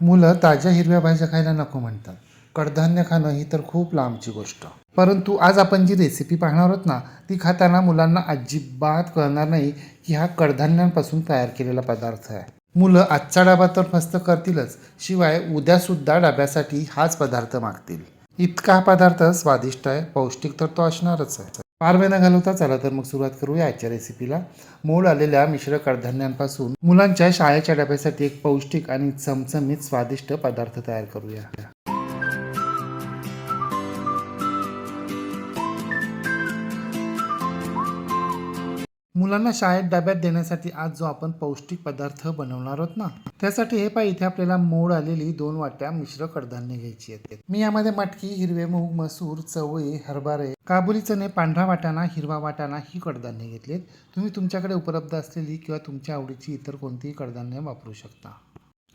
मुलं ताज्या हिरव्या भाज्या खायला नको म्हणतात. कडधान्य खाणं ही तर खूप लांबची गोष्ट. परंतु आज आपण जी रेसिपी पाहणार आहोत ना ती खाताना मुलांना अजिबात कळणार नाही की हा कडधान्यांपासून तयार केलेला पदार्थ आहे. मुलं आजचा डबा तर फस्त करतीलच शिवाय उद्यासुद्धा डब्यासाठी हाच पदार्थ मागतील. इतका हा पदार्थ स्वादिष्ट आहे पौष्टिक तर तो असणारच आहे. फार वेळ न घालवता चला तर मग सुरुवात करूया आजच्या रेसिपीला मोड आलेल्या मिश्र कडधान्यांपासून मुलांच्या शाळेच्या डब्यासाठी एक पौष्टिक आणि चमचमीत स्वादिष्ट पदार्थ तयार करूया. मुलांना शाळेत डब्यात देण्यासाठी आज जो आपण पौष्टिक पदार्थ बनवणार आहोत ना त्यासाठी हे पाय इथे आपल्याला मोड आलेली दोन वाट्या मिश्र कडधान्य घ्यायची आहेत. मी यामध्ये मटकी हिरवे मूग मसूर चवळी हरभरे काबुली चणे पांढरा वाटाणा हिरवा वाटाणा ही कडधान्य घेतलीत तुम्ही तुमच्याकडे उपलब्ध असलेली किंवा तुमच्या आवडीची इतर कोणतीही कडधान्य वापरू शकता.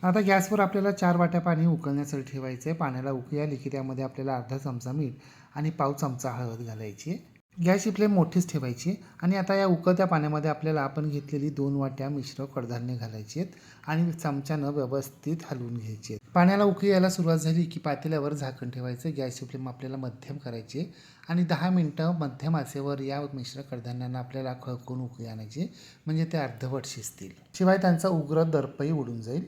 आता गॅसवर आपल्याला चार वाट्या पाणी उकळण्यासाठी ठेवायचं आहे पाण्याला उकळी आली की त्यामध्ये आपल्याला अर्धा चमचा मीठ आणि पाव चमचा हळद घालायची आहे. गॅसची फ्लेम मोठीच ठेवायची आणि आता या उकळत्या पाण्यामध्ये आपल्याला आपण घेतलेली दोन वाट्या मिश्र कडधान्य घालायची आहेत आणि चमच्यानं व्यवस्थित हलवून घ्यायची आहेत. पाण्याला उकळी यायला सुरुवात झाली की पातेल्यावर झाकण ठेवायचं. गॅसची फ्लेम आपल्याला मध्यम करायची आणि दहा मिनटं मध्यम आचेवर या मिश्र कडधान्यांना आपल्याला खळकून उकळी आणायची म्हणजे ते अर्धवट शिजतील. शिवाय त्यांचा उग्र दर्पही उडून जाईल.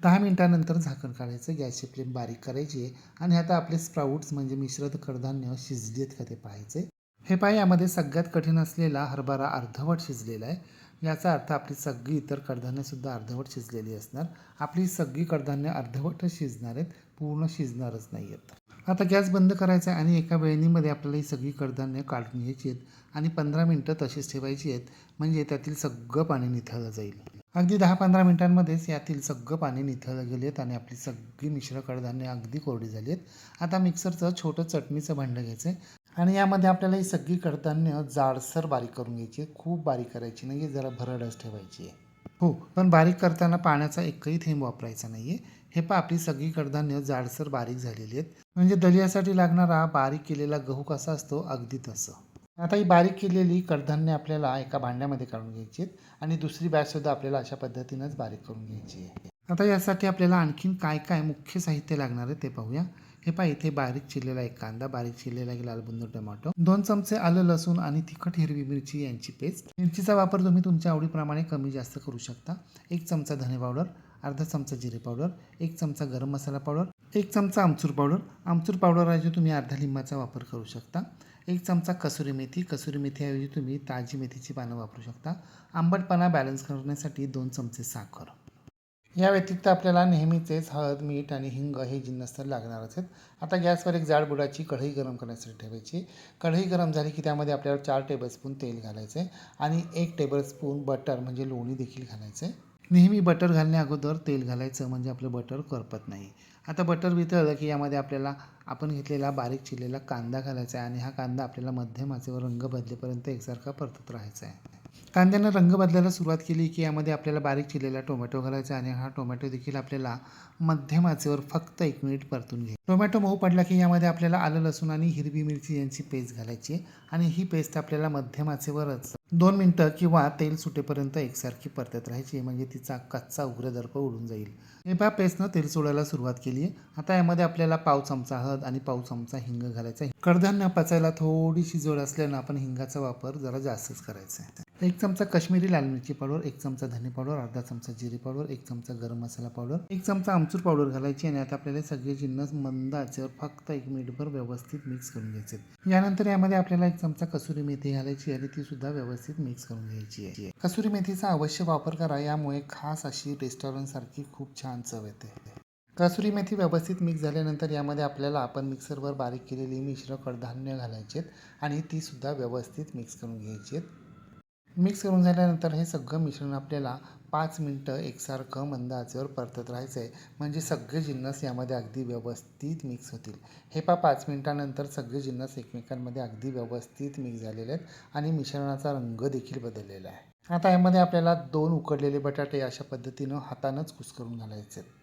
दहा मिनटानंतर झाकण काढायचं. गॅसची फ्लेम बारीक करायची आहे. आणि आता आपले स्प्राऊट्स म्हणजे मिश्र कडधान्य शिजलेत का ते पाहायचे हे पाय यामध्ये सगळ्यात कठीण असलेला हरभरा अर्धवट शिजलेला आहे. याचा अर्थ आपली सगळी इतर कडधान्यसुद्धा अर्धवट शिजलेली असणार. आपली सगळी कडधान्य अर्धवटच शिजणार आहेत. पूर्ण शिजणारच नाही आहेत. आता गॅस बंद करायचा आहे आणि एका वेळणीमध्ये आपल्याला ही सगळी कडधान्य काढून घ्यायची आहेत आणि पंधरा मिनटं तशीच ठेवायची आहेत. म्हणजे त्यातील सगळं पाणी निथळलं जाईल. अगदी दहा पंधरा मिनटांमध्येच यातील सगळं पाणी निथळलं आहेत आणि आपली सगळी मिश्र कडधान्य अगदी कोरडी झाली आहेत. आता मिक्सरचं छोटं चटणीचं भांडं घ्यायचं आहे. आणि यामध्ये आपल्याला ही सगळी कडधान्य जाडसर बारीक करून घ्यायची खूप बारीक करायची नाही जरा भरडच ठेवायची आहे. हो पण बारीक करताना पाण्याचा एकही थेंब वापरायचा नाही आहे हे पहा आपली सगळी कडधान्य जाडसर बारीक झालेली आहेत. म्हणजे दलियासाठी लागणारा बारीक केलेला गहू कसा असतो? अगदी तसं. आता ही बारीक केलेली कडधान्य आपल्याला एका भांड्यामध्ये काढून घ्यायची आहेत आणि दुसरी बॅचसुद्धा आपल्याला अशा पद्धतीनंच बारीक करून घ्यायची आहे. आता यासाठी आपल्याला आणखीन काय काय मुख्य साहित्य लागणार आहे ते पाहूया. हे पहा इथे बारीक चिरलेला एक कांदा बारीक चिरलेला एक लालबुंद टोमॅटो दोन चमचे आलं लसूण आणि तिखट हिरवी मिरची यांची पेस्ट. मिरचीचा वापर तुम्ही तुमच्या आवडीप्रमाणे कमी जास्त करू शकता. एक चमचा धने पावडर अर्धा चमचा जिरे पावडर एक चमचा गरम मसाला पावडर एक चमचा आमचूर पावडर. आमचूर पावडरऐवजी तुम्ही अर्धा लिंबाचा वापर करू शकता. एक चमचा कसुरी मेथी कसुरी मेथीऐवजी तुम्ही ताजी मेथीची पानं वापरू शकता. आंबटपणा बॅलन्स करण्यासाठी दोन चमचे साखर. या व्यतिरिक्त आपल्याला नेहमीचेच हळद मीठ आणि हिंग हे जिन्नस तर लागणारच आहेत. आता गॅसवर एक जाड बुडाची कढई गरम करण्यासाठी ठेवायची. कढई गरम झाली की त्यामध्ये आपल्याला चार टेबलस्पून तेल घालायचं आहे आणि एक टेबलस्पून बटर म्हणजे लोणी देखील घालायचं. आहे नेहमी बटर घालण्या अगोदर तेल घालायचं म्हणजे आपलं बटर करपत नाही. आता बटर वितळलं की यामध्ये आपल्याला आपण घेतलेला बारीक चिरलेला कांदा घालायचा आहे आणि हा कांदा आपल्याला मध्यम आचेवर रंग बदलेपर्यंत एकसारखा परतत राहायचा आहे. कांद्यानं रंग बदलायला सुरुवात केली की यामध्ये आपल्याला बारीक चिरलेला टोमॅटो घालायचा आणि हा टोमॅटो देखील आपल्याला मध्यम आचेवर फक्त एक मिनिट परतून घे टोमॅटो मऊ पडला की यामध्ये आपल्याला आलं लसूण आणि हिरवी मिरची यांची पेस्ट घालायची आणि ही पेस्ट आपल्याला मध्यम आचेवरच दोन मिनटं किंवा तेल सुटेपर्यंत एकसारखी परतत राहायची म्हणजे तिचा कच्चा उग्रदर्प उडून जाईल. हे पहा पेस्टनं तेल सोडायला सुरुवात केली. आहे आता यामध्ये आपल्याला पाव चमचा हळद आणि पाव चमचा हिंग घालायचा आहे. कडधान्य पचायला थोडीशी जोड असल्यानं आपण हिंगाचा वापर जरा जास्तच करायचा आहे. एक चमचा काश्मीरी लाल मिरची पावडर एक चमचा धने पावडर अर्धा चमचा जिरे पावडर एक चमचा गरम मसाला पावडर एक चमचा आमचूर पावडर घालायची आणि आता आपल्याला सगळे जिन्नस मंद आचेवर फक्त एक मिनिटभर व्यवस्थित मिक्स करून घ्यायचे यानंतर यामध्ये आपल्याला एक चमचा कसुरी मेथी घालायची आणि ती सुद्धा व्यवस्थित मिक्स करून घ्यायची आहे. कसुरी मेथीचा अवश्य वापर करा यामुळे खास अशी रेस्टॉरंट सारखी खूप छान चव येते. कसुरी मेथी व्यवस्थित मिक्स झाल्यानंतर यामध्ये आपल्याला आपण मिक्सरवर बारीक केलेली मिश्र कडधान्य घालायचेत आहेत आणि ती सुद्धा व्यवस्थित मिक्स करून घ्यायची आहेत. मिक्स करून झाल्यानंतर हे सगळं मिश्रण आपल्याला पाच मिनटं एकसारखं मंद आचेवर परतत राहायचं आहे म्हणजे सगळे जिन्नस यामध्ये अगदी व्यवस्थित मिक्स होतील. हे पा पाच मिनटानंतर सगळे जिन्नस एकमेकांमध्ये अगदी व्यवस्थित मिक्स झालेले आहेत आणि मिश्रणाचा रंग देखील बदललेला आहे. आता यामध्ये आपल्याला दोन उकडलेले बटाटे अशा पद्धतीनं हातानंच कुस्करून घालायचे आहेत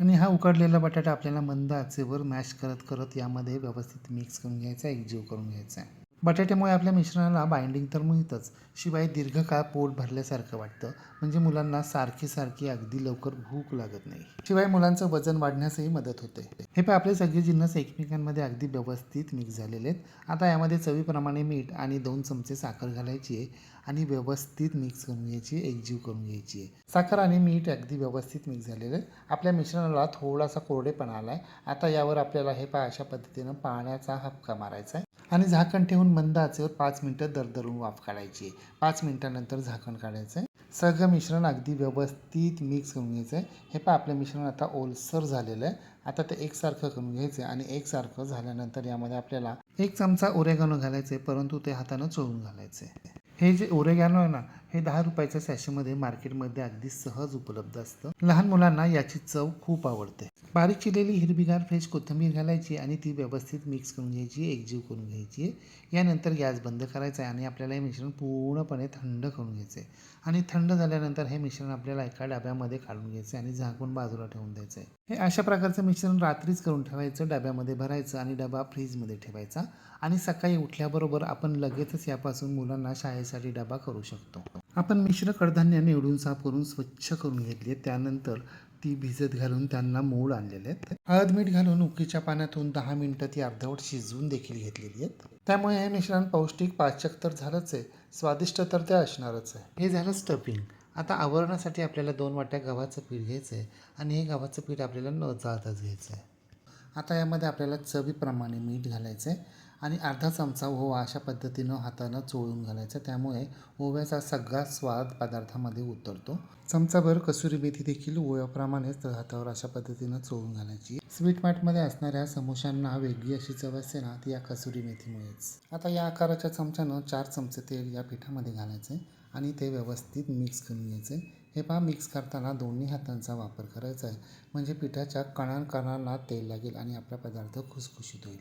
आणि हा उकडलेला बटाटा आपल्याला मंद आचेवर मॅश करत करत यामध्ये व्यवस्थित मिक्स करून घ्यायचा एकजीव करून घ्यायचा आहे. बटाट्यामुळे आपल्या मिश्रणाला बाइंडिंग तर मिळतंच शिवाय दीर्घकाळ पोट भरल्यासारखं वाटतं. म्हणजे मुलांना सारखी सारखी अगदी लवकर भूक लागत नाही. शिवाय मुलांचं वजन वाढण्यासही मदत होते. हे पण आपले सगळे जिन्नस एकमेकांमध्ये अगदी व्यवस्थित मिक्स झालेले आहेत. आता यामध्ये चवीप्रमाणे मीठ आणि दोन चमचे साखर घालायची आहे आणि व्यवस्थित मिक्स करून घ्यायची एकजीव करून घ्यायची आहे. साखर आणि मीठ अगदी व्यवस्थित मिक्स झालेलं आहे. आपल्या मिश्रणाला थोडासा कोरडेपणा आला आहे आता यावर आपल्याला हे पा अशा पद्धतीनं पाण्याचा हपका मारायचा आहे. आणि झाकण ठेवून मंद आचेवर पाच मिनटं दरदरून वाफ काढायची आहे. पाच मिनटानंतर झाकण काढायचं आहे. सगळं मिश्रण अगदी व्यवस्थित मिक्स करून घ्यायचं आहे. हे पहा आपलं मिश्रण आता ओलसर झालेलं आहे. आता ते एकसारखं करून घ्यायचं आहे आणि एकसारखं झाल्यानंतर यामध्ये आपल्याला एक चमचा ओरेगानो घालायचं आहे परंतु ते हातानं चोळून घालायचं आहे. हे जे ओरेगॅनो आहे ना हे दहा रुपयाच्या सॅशेमध्ये मार्केटमध्ये अगदी सहज उपलब्ध असतं. लहान मुलांना याची चव खूप आवडते. बारीक चिरलेली हिरवीगार फ्रेश कोथिंबीर घालायची आणि ती व्यवस्थित मिक्स करून घ्यायची एकजीव करून घ्यायची. यानंतर गॅस बंद करायचा आहे आणि आपल्याला हे मिश्रण पूर्णपणे थंड करून घ्यायचं. आहे आणि थंड झाल्यानंतर हे मिश्रण आपल्याला एका डब्यामध्ये काढून घ्यायचं आहे आणि झाकून बाजूला ठेवून द्यायचं. आहे हे अशा प्रकारचं मिश्रण रात्रीच करून ठेवायचं डब्यामध्ये भरायचं आणि डबा फ्रीजमध्ये ठेवायचा. आणि सकाळी उठल्याबरोबर आपण लगेचच यापासून मुलांना शाळेसाठी डबा करू शकतो. आपण मिश्र कडधान्य निवडून साफ करून स्वच्छ करून घेतली त्यानंतर ती भिजत घालून त्यांना मूळ आणलेले आहेत. हळद मीठ घालून उकीच्या पाण्यातून दहा मिनटं ती अर्धवट शिजवून देखील घेतलेली आहेत. त्यामुळे हे मिश्रण पौष्टिक पाचक तर झालंच आहे. स्वादिष्ट तर ते असणारच आहे. हे झालं स्टफिंग आता आवरणासाठी आपल्याला दोन वाट्या गव्हाचं पीठ घ्यायचं आहे आणि हे गव्हाचं पीठ आपल्याला न जाताच घ्यायचं आहे आता यामध्ये आपल्याला चवीप्रमाणे मीठ घालायचं आहे आणि अर्धा चमचा ओवा अशा पद्धतीनं हातानं चोळून घालायचं. त्यामुळे ओव्याचा सगळा स्वाद पदार्थामध्ये उतरतो. चमचाभर कसुरी मेथी देखील ओव्याप्रमाणेच हातावर अशा पद्धतीनं चोळून घालायची. स्वीट मार्टमध्ये असणाऱ्या समोशांना वेगळी अशी चव असते ना ती या कसुरी मेथीमुळेच. आता या आकाराच्या चमच्यानं चार चमचे तेल या पिठामध्ये घालायचं आणि ते व्यवस्थित मिक्स करून घ्यायचं हे पहा मिक्स करताना दोन्ही हातांचा वापर करायचा आहे. म्हणजे पिठाच्या कणांकणांना तेल लागेल आणि आपला पदार्थ खुसखुशीत होईल.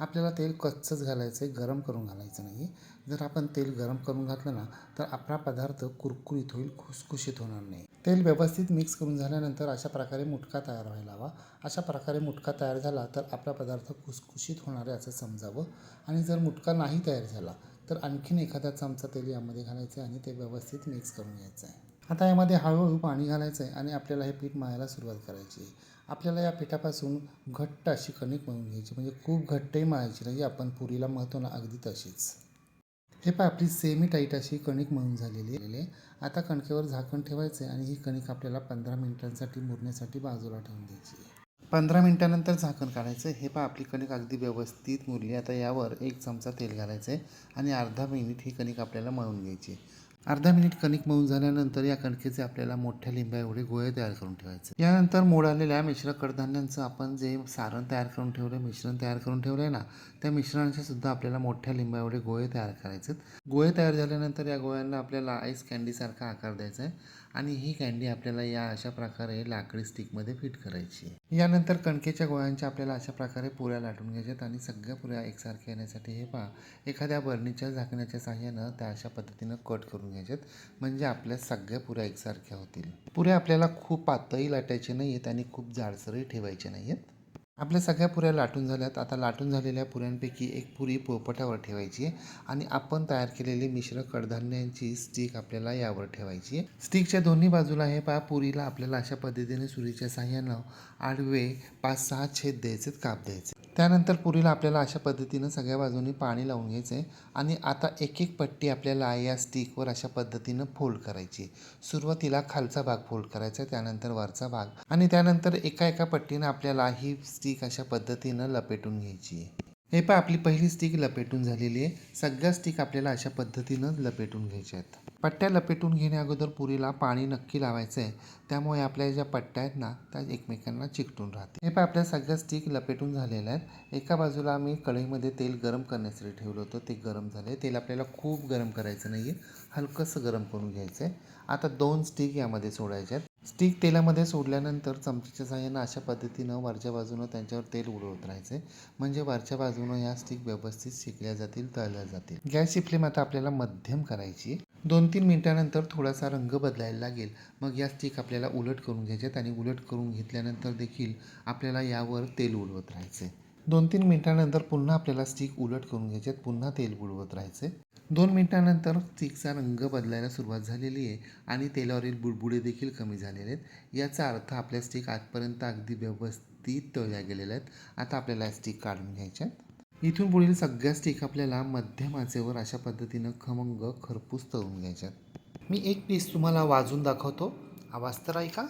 आपल्याला तेल कच्चंच घालायचं आहे गरम करून घालायचं नाही जर आपण तेल गरम करून घातलं ना तर आपला पदार्थ कुरकुरीत होईल खुसखुशीत होणार नाही. तेल व्यवस्थित मिक्स करून झाल्यानंतर अशा प्रकारे मुटका तयार व्हायला हवा. अशा प्रकारे मुटका तयार झाला तर आपला पदार्थ खुसखुशीत होणार आहे असं समजावं. आणि जर मुटका नाही तयार झाला तर आणखीन एखादा चमचा तेल यामध्ये घालायचं आहे आणि ते व्यवस्थित मिक्स करून घ्यायचं आहे. आता यामध्ये हळूहळू पाणी घालायचं आहे आणि आपल्याला हे पीठ मळायला सुरुवात करायची आहे. आपल्याला या पिठापासून घट्ट अशी कणिक मळून घ्यायची म्हणजे खूप घट्टही मळायची नाही आपण पुरीला मळतो ना अगदी तशीच. हे पहा आपली सेमी टाईट अशी कणिक मळून झालेली आहे. आता कणकेवर झाकण ठेवायचं आहे आणि ही कणिक आपल्याला पंधरा मिनिटांसाठी मुरण्यासाठी बाजूला ठेवून द्यायची आहे. पंधरा मिनिटानंतर झाकण काढायचं हे पहा आपली कणिक अगदी व्यवस्थित मुरली आता यावर एक चमचा तेल घालायचं आहे आणि अर्धा मिनिट ही कणिक आपल्याला मळून घ्यायची आहे. अर्धा मिनिट कणिक मळून झाल्यानंतर या कणकेचे आपल्याला मोठ्या लिंबा एवढे गोळे तयार करून ठेवायचे. यानंतर मोड आलेल्या मिश्र कडधान्यांचं आपण जे सारण तयार करून ठेवलं मिश्रण तयार करून ठेवलं आहे ना त्या मिश्रणाचे सुद्धा आपल्याला मोठ्या लिंब्या एवढे गोळे तयार करायचे गोळे तयार झाल्यानंतर या गोळ्यांना आपल्याला आईस कँडीसारखा आकार द्यायचा आहे. आणि ही कँडी आपल्याला या अशा प्रकारे लाकडी स्टिकमध्ये फिट करायची आहे. यानंतर कणकेच्या गोळ्यांच्या आपल्याला अशा प्रकारे पुऱ्या लाटून घ्यायच्यात आणि सगळ्या पुऱ्या एकसारख्या येण्यासाठी हे पहा. एखाद्या बर्नीच्या झाकण्याच्या साह्यानं त्या अशा पद्धतीनं कट करून घ्यायच्यात. म्हणजे आपल्या सगळ्या पुऱ्या एकसारख्या होतील. पुऱ्या आपल्याला खूप पातळी लाटायचे नाही आहेत आणि खूप जाडसरही ठेवायचे नाही आहेत आपल्या सगळ्या पुऱ्या लाटून झाल्यात. आता लाटून झालेल्या पुऱ्यांपैकी एक पुरी पोळपटावर ठेवायची आहे आणि आपण तयार केलेली मिश्र कडधान्यांची स्टिक आपल्याला यावर ठेवायची. आहे स्टिकच्या दोन्ही बाजूला हे पहा पुरीला आपल्याला अशा पद्धतीने सुरीच्या साह्यानं आडवे पाच सहा छेद द्यायचे काप द्यायचे त्यानंतर पुरीला आपल्याला अशा पद्धतीनं सगळ्या बाजूनी पाणी लावून घ्यायचं आहे आणि आता एक एक पट्टी आपल्याला या स्टिकवर अशा पद्धतीनं फोल्ड करायची. सुरुवातीला खालचा भाग फोल्ड करायचा आहे त्यानंतर वरचा भाग आणि त्यानंतर एका एका पट्टीनं आपल्याला ही स्टिक अशा पद्धतीनं लपेटून घ्यायची. आहे हे पण आपली पहिली स्टिक लपेटून झालेली आहे. सगळ्या स्टिक आपल्याला अशा पद्धतीनं लपेटून घ्यायच्या आहेत. पट्ट्या लपेटून घेण्या अगोदर पुरीला पाणी नक्की लावायचं आहे. त्यामुळे आपल्या ज्या पट्ट्या आहेत ना त्या एकमेकांना चिकटून राहते हे पण आपल्या सगळ्या स्टिक लपेटून झालेल्या आहेत. एका बाजूला आम्ही कढईमध्ये तेल गरम करण्यासाठी ठेवलं होतं. ते गरम झालं तेल आपल्याला खूप गरम करायचं नाही आहे हलकंसं गरम करून घ्यायचं आहे आता दोन स्टिक यामध्ये सोडायच्या आहेत स्टिक तेलामध्ये सोडल्यानंतर चमचीच्या साह्यानं अशा पद्धतीनं वरच्या बाजूनं त्यांच्यावर तेल उडवत राहायचं. म्हणजे वरच्या बाजूनं ह्या स्टिक व्यवस्थित शिकल्या जातील तळल्या जातील. गॅसची फ्लेम आता आपल्याला मध्यम करायची दोन तीन मिनिटानंतर थोडासा रंग बदलायला लागेल. मग या स्टिक आपल्याला उलट करून घ्यायच्यात आणि उलट करून घेतल्यानंतर देखील आपल्याला यावर तेल उडवत राहायचं. दोन तीन मिनिटानंतर पुन्हा आपल्याला स्टिक उलट करून घ्यायचे पुन्हा तेल बुडवत राहायचे. दोन मिनिटानंतर स्टिकचा रंग बदलायला सुरुवात झालेली आहे आणि तेलावरील बुडबुडे देखील कमी झालेले आहेत. याचा अर्थ आपल्या स्टिक आजपर्यंत अगदी व्यवस्थित तळल्या गेलेल्या आहेत. आता आपल्याला स्टिक काढून घ्यायच्या आहेत. इथून पुढील सगळ्या स्टिक आपल्याला मध्यम आचेवर अशा पद्धतीनं खमंग खरपूस तळून घ्यायच्यात मी एक पीस तुम्हाला वाजून दाखवतो. आवाज तर ऐका.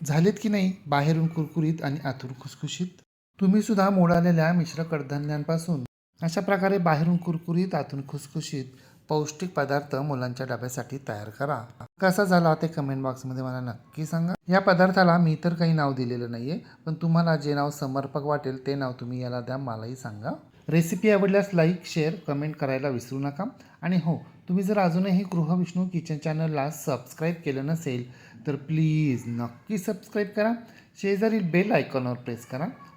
झालेत की नाही? बाहेरून कुरकुरीत आणि आतून खुसखुशीत. तुम्ही सुद्धा मोडालेल्या मिश्र कडधान्यांपासून अशा प्रकारे बाहेरून कुरकुरीत आतून खुसखुशीत पौष्टिक पदार्थ मुलांच्या डब्यासाठी तयार करा. कसा झाला ते कमेंट बॉक्समध्ये मला नक्की सांगा. या पदार्थाला मी तर काही नाव दिलेलं नाही आहे पण तुम्हाला जे नाव समर्पक वाटेल ते नाव तुम्ही याला द्या मलाही सांगा. रेसिपी आवडल्यास लाईक शेअर कमेंट करायला विसरू नका. आणि हो तुम्ही जर अजूनही गृहविष्णू किचन चॅनलला सबस्क्राईब केलं नसेल तर प्लीज नक्की सबस्क्राईब करा. शेजारील बेल आयकॉनवर प्रेस करा.